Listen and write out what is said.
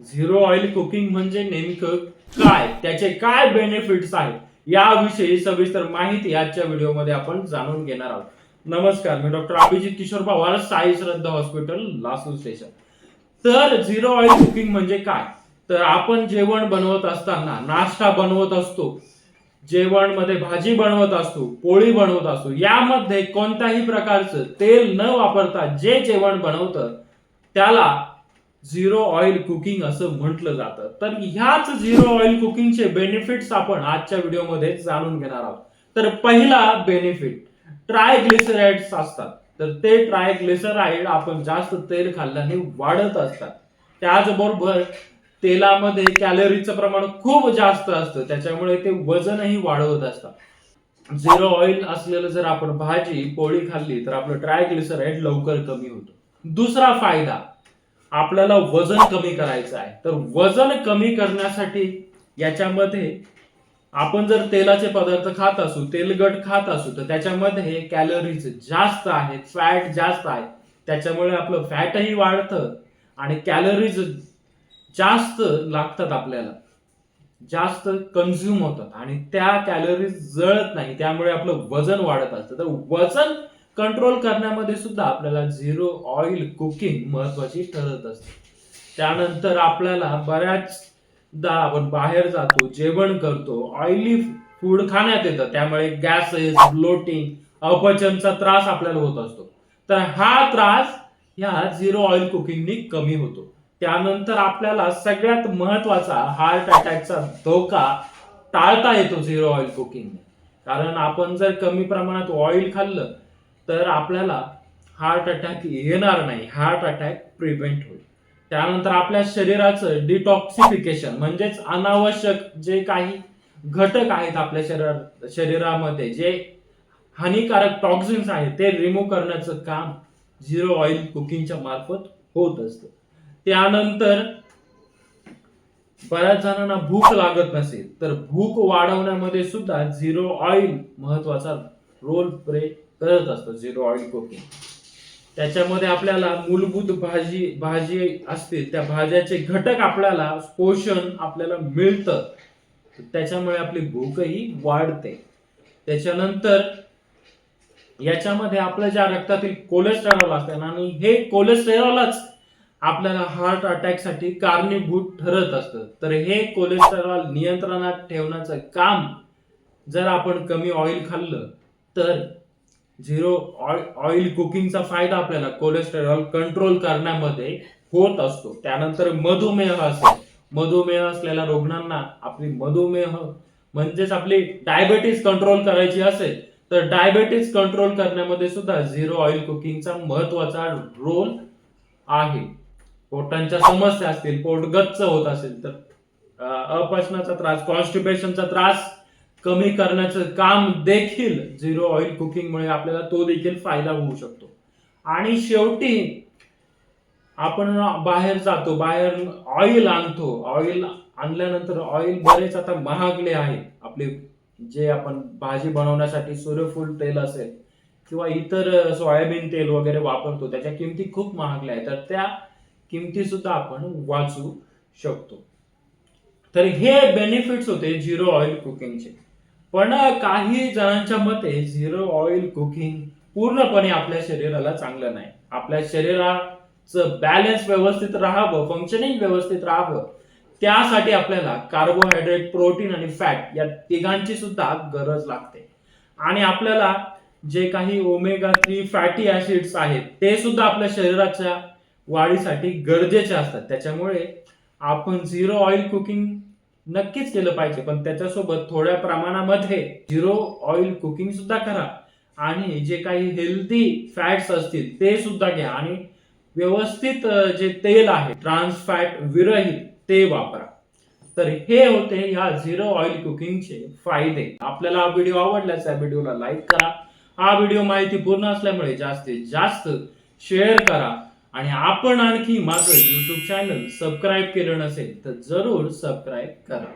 Zero oil cooking म्हणजे नेमकं काय? त्याचे काय बेनिफिट्स आहेत? याविषयी सविस्तर माहिती आजच्या व्हिडिओमध्ये आपण जाणून घेणार आहोत. नमस्कार मी doctor Abhijit Kishor Pawar Sai Shraddha hospital Lasur station. तर झिरो ऑइल कुकिंग म्हणजे काय? तर आपण जेवण बनवत असताना नाश्ता बनवत असतो जेवणमध्ये भाजी बनवत असतो पोळी बनवत असतो. यामध्ये कोणत्याही प्रकारचं तेल न वापरता जे जेवण बनवतं त्याला झिरो ऑइल कुकिंग असं म्हटलं जातं. तर ह्याच झिरो ऑइल कुकिंगचे बेनिफिट्स आपण आजच्या व्हिडिओमध्ये जाणून घेणार आहोत. तर पहिला बेनिफिट ट्रायग्लिसराइड्स असतात. तर ते ट्रायग्लिसराइड आपण जास्त तेल खाल्ल्याने वाढत असतात. त्याचबरोबर तेलामध्ये कॅलरीचं प्रमाण खूप जास्त असतं. त्याच्यामुळे ते वजनही वाढवत असतात. झिरो ऑइल असलेलं जर आपण भाजी पोळी खाल्ली तर आपलं ट्रायग्लिसराइड लवकर कमी होतं. दुसरा फायदा आपल्याला वजन कमी करायचं आहे. तर वजन कमी करण्यासाठी याच्यामध्ये आपण जर तेलाचे पदार्थ खात असू तेलगट खात असू तर त्याच्यामध्ये कॅलरीज जास्त आहेत फॅट जास्त आहे. त्याच्यामुळे आपलं फॅटही वाढतं आणि कॅलरीज जास्त लागतात आपल्याला. जास्त कन्झ्युम होतात आणि त्या कॅलरीज जळत नाही. त्यामुळे आपलं वजन वाढत असतं. तर वजन कंट्रोल करण्यामध्ये सुद्धा आपल्याला झिरो ऑइल कुकिंग महत्वाची ठरत असते. त्यानंतर आपल्याला बऱ्याचदा आपण बाहेर जातो जेवण करतो ऑइली फूड खाण्यात येतं. त्यामुळे गॅसेस ब्लोटिंग अपचनचा त्रास आपल्याला होत असतो. तर हा त्रास ह्या झिरो ऑइल कुकिंगनी कमी होतो. त्यानंतर आपल्याला सगळ्यात महत्त्वाचा हार्ट अटॅकचा धोका टाळता येतो झिरो ऑइल कुकिंग कारण आपण जर कमी प्रमाणात ऑइल खाल्लं तर आपल्याला हार्ट अटॅक येणार नाही. हार्ट अटॅक प्रिव्हेंट होईल. त्यानंतर आपल्या शरीराचं डिटॉक्सिफिकेशन म्हणजेच अनावश्यक जे काही घटक आहेत आपल्या शरीर शरीरामध्ये जे हानिकारक टॉक्झिन्स आहेत ते रिमूव्ह करण्याचं काम झिरो ऑइल कुकिंगच्या मार्फत होत असतं. त्यानंतर बऱ्याच जणांना भूक लागत नसेल तर भूक वाढवण्यामध्ये सुद्धा झिरो ऑइल महत्त्वाचा रोल प्ले करत असतो झिरो ऑइल कुकिंग त्याच्यामध्ये आपल्याला मूलभूत भाजी भाजी असतील त्या भाज्याचे घटक आपल्याला पोषण आपल्याला मिळतं. त्याच्यामुळे आपली भूकही वाढते. त्याच्यानंतर याच्यामध्ये आपल्या ज्या रक्तातील कोलेस्टेरॉल असते आणि हे कोलेस्टेरॉलच आपल्याला हार्ट अटॅकसाठी कारणीभूत ठरत असतं. तर हे कोलेस्टेरॉल नियंत्रणात ठेवण्याचं काम जर आपण कमी ऑइल खाल्लं तर झिरो ऑइल कुकिंगचा फायदा आपल्याला कोलेस्टेरॉल कंट्रोल करण्यामध्ये होत असतो. त्यानंतर मधुमेह असेल. मधुमेह असलेल्या रुग्णांना आपली मधुमेह म्हणजेच आपली डायबेटीस कंट्रोल करायची असेल तर डायबेटीस कंट्रोल करण्यामध्ये सुद्धा झिरो ऑइल कुकिंगचा महत्त्वाचा रोल आहे. पोटांच्या समस्या असतील पोट गच्च होत असेल तर अपचनाचा त्रास कॉन्स्टिपेशनचा त्रास कमी करण्याचं काम देखील झिरो ऑइल कुकिंगमुळे आपल्याला तो देखील फायदा होऊ शकतो. आणि शेवटी आपण बाहेर जातो बाहेर ऑइल आणतो. ऑइल आणल्यानंतर ऑइल बरेच आता महागले आहे आपले जे आपण भाजी बनवण्यासाठी सूर्यफूल तेल असेल किंवा इतर सोयाबीन तेल वगैरे वापरतो त्याच्या किमती खूप महागल्या आहेत. तर त्या किमती सुद्धा आपण वाचू शकतो. तर हे बेनिफिट्स होते झिरो ऑइल कुकिंगचे पण काही जणांच्या मते झिरो ऑइल कुकिंग पूर्णपणे आपल्या शरीराला चांगलं नाही. आपल्या शरीराचं बॅलन्स व्यवस्थित राहावं फंक्शनिंग व्यवस्थित राहावं त्यासाठी आपल्याला कार्बोहायड्रेट प्रोटीन आणि फॅट या तिघांची सुद्धा गरज लागते. आणि आपल्याला जे काही ओमेगा थ्री फॅटी ऍसिड्स आहेत ते सुद्धा आपल्या शरीराच्या वाढीसाठी गरजेचे असतात. त्याच्यामुळे आपण झिरो ऑइल कुकिंग नक्कीच केलं पाहिजे. पण त्याच्यासोबत थोड्या प्रमाणामध्ये झिरो ऑइल कुकिंग सुद्धा करा. आणि जे काही हेल्दी फॅट्स असतील ते सुद्धा घ्या. आणि व्यवस्थित जे तेल आहे ट्रान्स फॅट विरहित ते वापरा. तर हे होते ह्या झिरो ऑइल कुकिंगचे फायदे. आपल्याला हा व्हिडिओ आवडल्यास या व्हिडिओला लाईक करा. हा व्हिडिओ माहिती पूर्ण असल्यामुळे जास्तीत जास्त शेअर करा. आणि आपण आणखी माझं यूट्यूब चॅनल सबस्क्राईब केलं नसेल तर जरूर सबस्क्राईब करा.